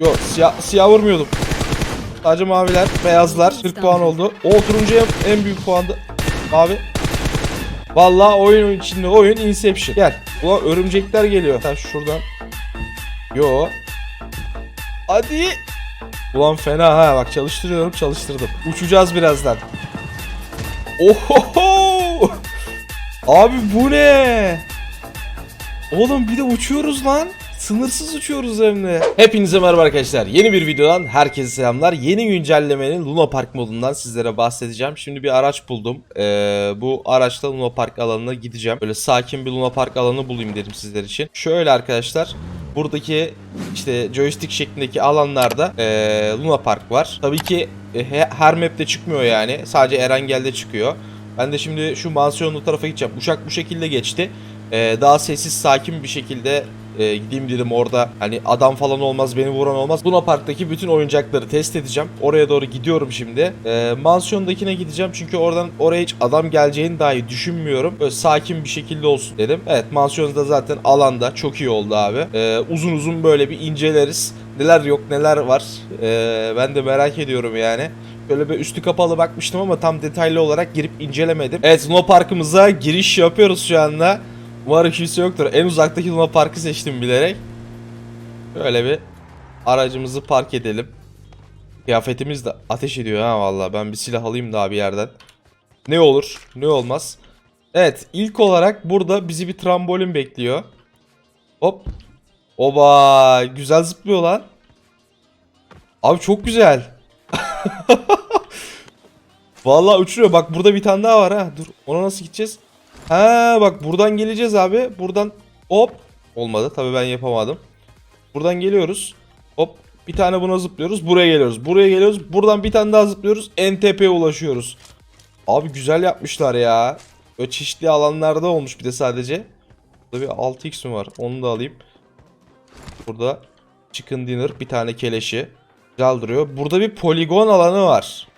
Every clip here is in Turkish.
Yok siyah, siyah vurmuyordum. Sadece maviler, beyazlar 40 puan oldu. O turuncu en, en büyük puandı. Mavi. Vallahi oyun içinde oyun Inception. Gel. Ulan örümcekler geliyor. Sen şuradan. Yo. Hadi. Ulan fena ha bak çalıştırıyorum çalıştırdım. Uçacağız birazdan. Ohoho. Abi bu ne? Oğlum bir de uçuyoruz lan. Sınırsız uçuyoruz hem de. Hepinize merhaba arkadaşlar. Yeni bir videodan herkese selamlar. Yeni güncellemenin Luna Park modundan sizlere bahsedeceğim. Şimdi bir araç buldum. Ee, bu araçla Luna Park alanına gideceğim. Böyle sakin bir Luna Park alanı bulayım dedim sizler için. Şöyle arkadaşlar. Buradaki işte joystick şeklindeki alanlarda ee, Luna Park var. Tabii ki e, he- her map'te çıkmıyor yani. Sadece Erengel'de çıkıyor. Ben de şimdi şu mansiyonlu tarafa gideceğim. Uçak bu şekilde geçti. Ee, daha sessiz sakin bir şekilde e, gideyim dedim orada hani adam falan olmaz beni vuran olmaz. Luna Park'taki bütün oyuncakları test edeceğim. Oraya doğru gidiyorum şimdi. Ee, mansiyondakine gideceğim çünkü oradan oraya hiç adam geleceğini dahi düşünmüyorum. Böyle sakin bir şekilde olsun dedim. Evet mansiyonda zaten alanda çok iyi oldu abi. Ee, uzun uzun böyle bir inceleriz. Neler yok neler var. Ee, ben de merak ediyorum yani. Böyle bir üstü kapalı bakmıştım ama tam detaylı olarak girip incelemedim. Evet Luna Park'ımıza giriş yapıyoruz şu anda. Umarım kimse yoktur. En uzaktaki Luna Park'ı seçtim bilerek. Böyle bir aracımızı park edelim. Kıyafetimiz de ateş ediyor ha vallahi. Ben bir silah alayım daha bir yerden. Ne olur, ne olmaz. Evet, ilk olarak burada bizi bir trambolin bekliyor. Hop. Oba, güzel zıplıyor lan. Abi çok güzel. Vallahi uçuruyor. Bak burada bir tane daha var ha. Dur, ona nasıl gideceğiz? Ha bak buradan geleceğiz abi. Buradan hop. Olmadı. Tabii ben yapamadım. Buradan geliyoruz. Hop. Bir tane buna zıplıyoruz. Buraya geliyoruz. Buraya geliyoruz. Buradan bir tane daha zıplıyoruz. En ulaşıyoruz. Abi güzel yapmışlar ya. Böyle çeşitli alanlarda olmuş bir de sadece. Burada bir 6x mi var? Onu da alayım. Burada chicken dinner bir tane keleşi. Güzel duruyor. Burada bir poligon alanı var.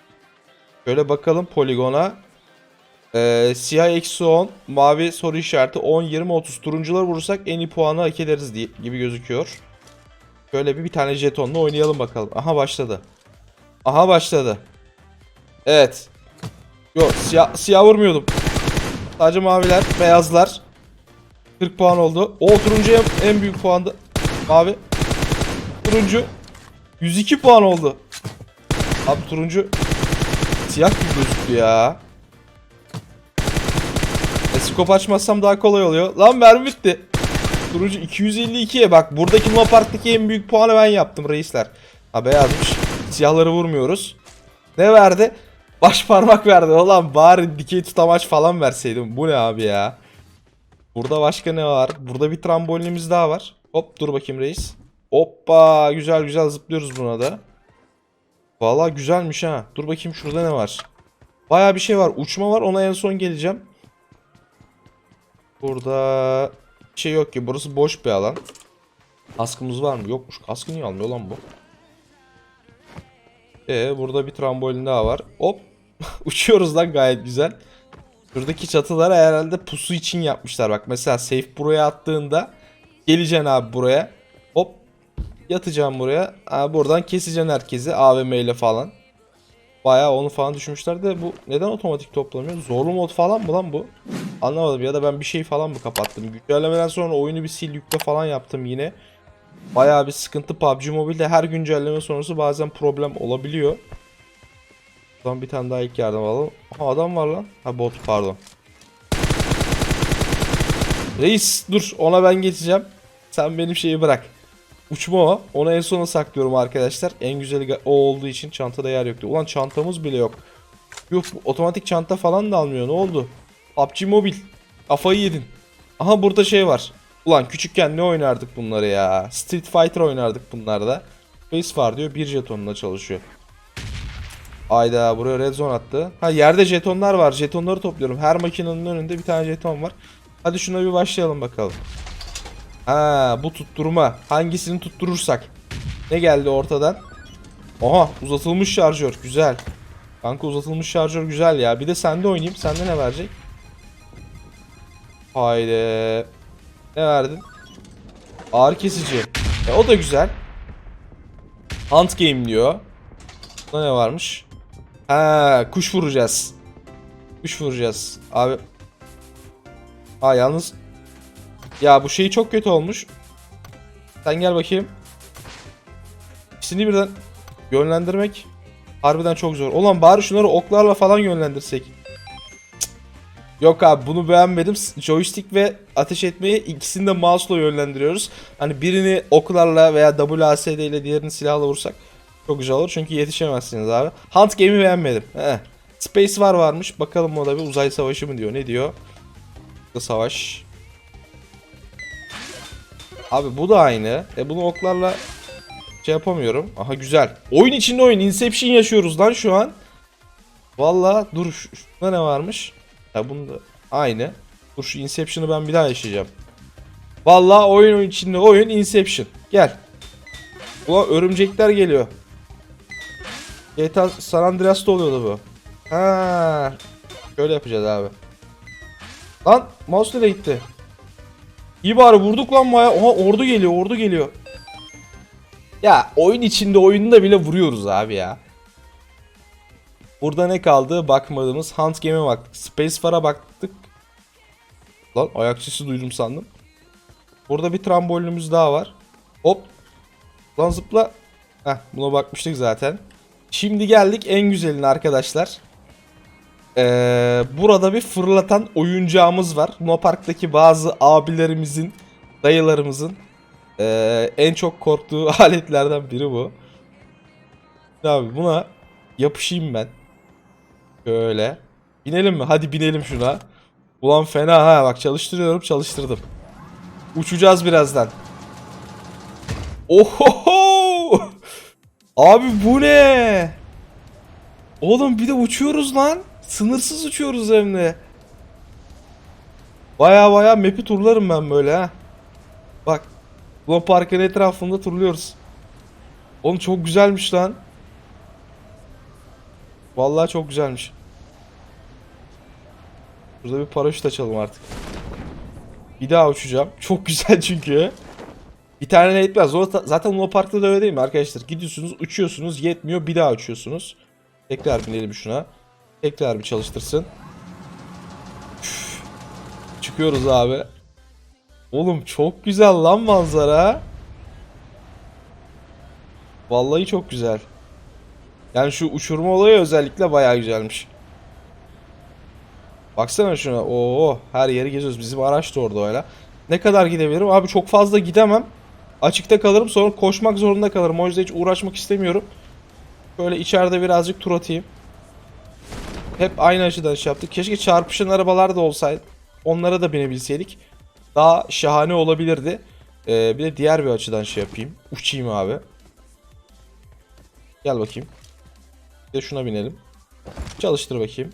Şöyle bakalım poligona. Ee, siyah eksi 10, mavi soru işareti 10, 20, 30. Turuncular vurursak en iyi puanı hak ederiz diye, gibi gözüküyor. Şöyle bir, bir tane jetonla oynayalım bakalım. Aha başladı. Aha başladı. Evet. Yok siyah, siyah vurmuyordum. Sadece maviler, beyazlar. 40 puan oldu. O turuncu en, en büyük puandı. Mavi. Turuncu. 102 puan oldu. Abi turuncu siyah gibi gözüktü ya. E, scope açmazsam daha kolay oluyor. Lan mermi bitti. Turuncu 252'ye bak. Buradaki Luna en büyük puanı ben yaptım reisler. Ha beyazmış. Siyahları vurmuyoruz. Ne verdi? Baş parmak verdi. Ulan bari dikey tutamaç falan verseydim. Bu ne abi ya? Burada başka ne var? Burada bir trambolinimiz daha var. Hop dur bakayım reis. Hoppa güzel güzel zıplıyoruz buna da. Vallahi güzelmiş ha. Dur bakayım şurada ne var? Baya bir şey var. Uçma var. Ona en son geleceğim. Burada bir şey yok ki. Burası boş bir alan. Kaskımız var mı? Yokmuş. Kaskı niye almıyor lan bu? Ee, burada bir trambolin daha var. Hop. Uçuyoruz lan gayet güzel. Şuradaki çatıları herhalde pusu için yapmışlar. Bak mesela safe buraya attığında geleceksin abi buraya. Hop. Yatacağım buraya. Abi buradan keseceksin herkesi AVM ile falan. Bayağı onu falan düşünmüşler de bu neden otomatik toplamıyor? Zorlu mod falan mı lan bu? Anlamadım ya da ben bir şey falan mı kapattım? Güncellemeden sonra oyunu bir sil yükle falan yaptım yine. Bayağı bir sıkıntı PUBG Mobile'de her güncelleme sonrası bazen problem olabiliyor. Buradan bir tane daha ilk yardım alalım. Aha adam var lan. Ha bot pardon. Reis dur ona ben geçeceğim. Sen benim şeyi bırak. Uçma o. Onu en sona saklıyorum arkadaşlar. En güzeli o olduğu için çantada yer yoktu. Ulan çantamız bile yok. Yok otomatik çanta falan da almıyor. Ne oldu? PUBG Mobile. Kafayı yedin. Aha burada şey var. Ulan küçükken ne oynardık bunları ya. Street Fighter oynardık bunlarda. Face var diyor. Bir jetonla çalışıyor. Ayda buraya red zone attı. Ha yerde jetonlar var. Jetonları topluyorum. Her makinenin önünde bir tane jeton var. Hadi şuna bir başlayalım bakalım. Ha bu tutturma. Hangisini tutturursak. Ne geldi ortadan? Oha uzatılmış şarjör. Güzel. Kanka uzatılmış şarjör güzel ya. Bir de sende oynayayım. Sende ne verecek? Haydi. Ne verdin? Ağrı kesici. E, o da güzel. Hunt game diyor. Burada ne varmış? Ha, kuş vuracağız. Kuş vuracağız. Abi. Aa yalnız. Ya bu şey çok kötü olmuş. Sen gel bakayım. İkisini birden yönlendirmek harbiden çok zor. Ulan bari şunları oklarla falan yönlendirsek. Yok abi bunu beğenmedim. Joystick ve ateş etmeyi ikisini de mouse'la yönlendiriyoruz. Hani birini oklarla veya WASD ile diğerini silahla vursak çok güzel olur. Çünkü yetişemezsiniz abi. Hunt game'i beğenmedim. He. Space var varmış. Bakalım o da bir uzay savaşı mı diyor. Ne diyor? Savaş. Abi bu da aynı. E bunu oklarla şey yapamıyorum. Aha güzel. Oyun içinde oyun. Inception yaşıyoruz lan şu an. Valla dur şu- şunda ne varmış? Ya bunda aynı. Dur şu Inception'ı ben bir daha yaşayacağım. Valla oyun içinde oyun Inception. Gel. Ulan örümcekler geliyor. GTA San Andreas'ta oluyordu bu. Ha, şöyle yapacağız abi. Lan mouse nereye gitti? İyi bari vurduk lan baya. Oha ordu geliyor ordu geliyor. Ya oyun içinde oyunda bile vuruyoruz abi ya. Burada ne kaldı? Bakmadığımız Hunt Game'e baktık. Space Far'a baktık. Lan ayak sesi duydum sandım. Burada bir trambolinimiz daha var. Hop. Lan zıpla. Heh buna bakmıştık zaten. Şimdi geldik en güzeline arkadaşlar. Ee, burada bir fırlatan oyuncağımız var. Luna Park'taki bazı abilerimizin, dayılarımızın ee, en çok korktuğu aletlerden biri bu. Abi buna yapışayım ben. Böyle. Binelim mi? Hadi binelim şuna. Ulan fena ha bak çalıştırıyorum çalıştırdım. Uçacağız birazdan. Ohoho! Abi bu ne? Oğlum bir de uçuyoruz lan. Sınırsız uçuyoruz hem de. Baya baya map'i turlarım ben böyle ha. Bak. Luna Park'ın etrafında turluyoruz. Oğlum çok güzelmiş lan. Vallahi çok güzelmiş. Burada bir paraşüt açalım artık. Bir daha uçacağım. Çok güzel çünkü. Bir tane ne etmez. O ta- zaten Luna Park'ta da öyle değil mi arkadaşlar? Gidiyorsunuz, uçuyorsunuz, yetmiyor, bir daha uçuyorsunuz. Tekrar binelim şuna. Tekrar bir çalıştırsın. Çıkıyoruz abi. Oğlum çok güzel lan manzara. Vallahi çok güzel. Yani şu uçurma olayı özellikle bayağı güzelmiş. Baksana şuna. Oo, her yeri geziyoruz. Bizim araç da orada öyle. Ne kadar gidebilirim? Abi çok fazla gidemem. Açıkta kalırım sonra koşmak zorunda kalırım. O yüzden hiç uğraşmak istemiyorum. Böyle içeride birazcık tur atayım. Hep aynı açıdan şey yaptık. Keşke çarpışan arabalar da olsaydı. Onlara da binebilseydik. Daha şahane olabilirdi. Ee, bir de diğer bir açıdan şey yapayım. Uçayım abi. Gel bakayım. Bir de şuna binelim. Çalıştır bakayım.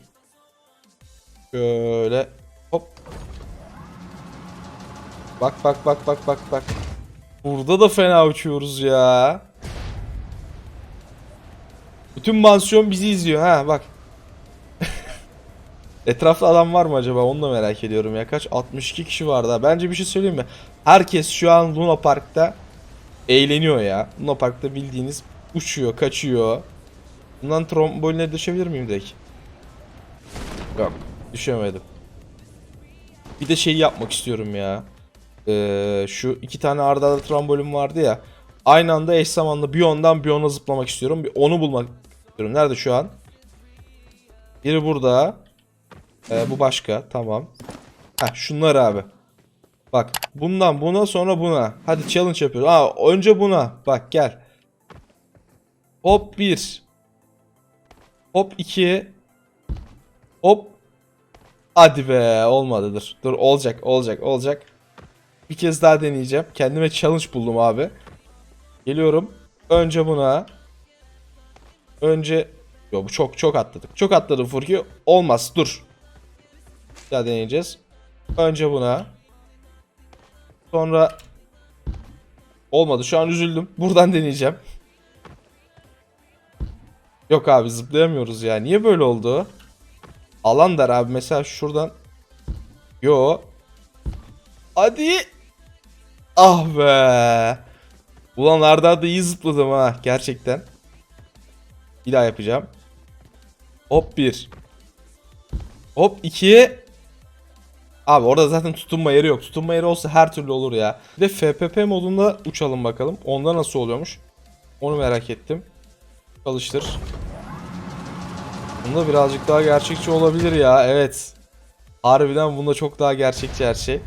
Şöyle hop. Bak bak bak bak bak bak. Burada da fena uçuyoruz ya. Bütün mansiyon bizi izliyor ha bak. Etrafta adam var mı acaba onu da merak ediyorum ya. Kaç? 62 kişi var da. Bence bir şey söyleyeyim mi? Herkes şu an Luna Park'ta eğleniyor ya. Luna Park'ta bildiğiniz uçuyor, kaçıyor. Bundan tromboline düşebilir miyim direkt? Yok. Düşemedim. Bir de şey yapmak istiyorum ya. Ee, şu iki tane arda arda trambolin vardı ya. Aynı anda eş zamanlı bir ondan bir ona zıplamak istiyorum. Bir onu bulmak istiyorum. Nerede şu an? Biri burada. Ee, bu başka. Tamam. Heh şunlar abi. Bak bundan buna sonra buna. Hadi challenge yapıyoruz. Aa önce buna. Bak gel. Hop 1. Hop 2. Hop. Hadi be olmadıdır. Dur olacak olacak olacak. Bir kez daha deneyeceğim. Kendime challenge buldum abi. Geliyorum. Önce buna. Önce Yo bu çok çok atladık. Çok atladım Furki. Olmaz. Dur. Bir daha deneyeceğiz. Önce buna. Sonra olmadı. Şu an üzüldüm. Buradan deneyeceğim. Yok abi zıplayamıyoruz ya. Niye böyle oldu? Alan dar abi. Mesela şuradan. Yo. Hadi. Ah be. Ulan arda arda iyi zıpladım ha gerçekten. Bir daha yapacağım. Hop 1. Hop 2. Abi orada zaten tutunma yeri yok. Tutunma yeri olsa her türlü olur ya. Bir de FPP modunda uçalım bakalım. Onda nasıl oluyormuş? Onu merak ettim. Çalıştır. Bunda birazcık daha gerçekçi olabilir ya. Evet. Harbiden bunda çok daha gerçekçi her şey.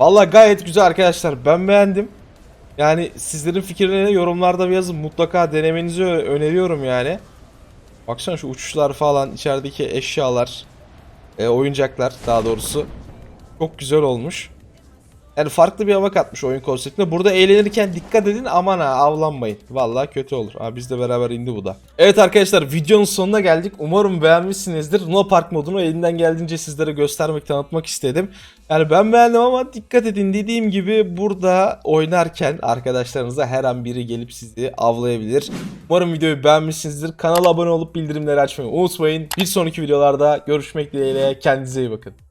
Valla gayet güzel arkadaşlar. Ben beğendim. Yani sizlerin fikirlerini yorumlarda bir yazın. Mutlaka denemenizi öneriyorum yani. Baksana şu uçuşlar falan, içerideki eşyalar, e, oyuncaklar daha doğrusu. Çok güzel olmuş. Yani farklı bir hava katmış oyun konseptine. Burada eğlenirken dikkat edin aman ha avlanmayın. Vallahi kötü olur. Ha bizle beraber indi bu da. Evet arkadaşlar videonun sonuna geldik. Umarım beğenmişsinizdir. Luna Park modunu elinden geldiğince sizlere göstermek, tanıtmak istedim. Yani ben beğendim ama dikkat edin dediğim gibi burada oynarken arkadaşlarınıza her an biri gelip sizi avlayabilir. Umarım videoyu beğenmişsinizdir. Kanala abone olup bildirimleri açmayı unutmayın. Bir sonraki videolarda görüşmek dileğiyle kendinize iyi bakın.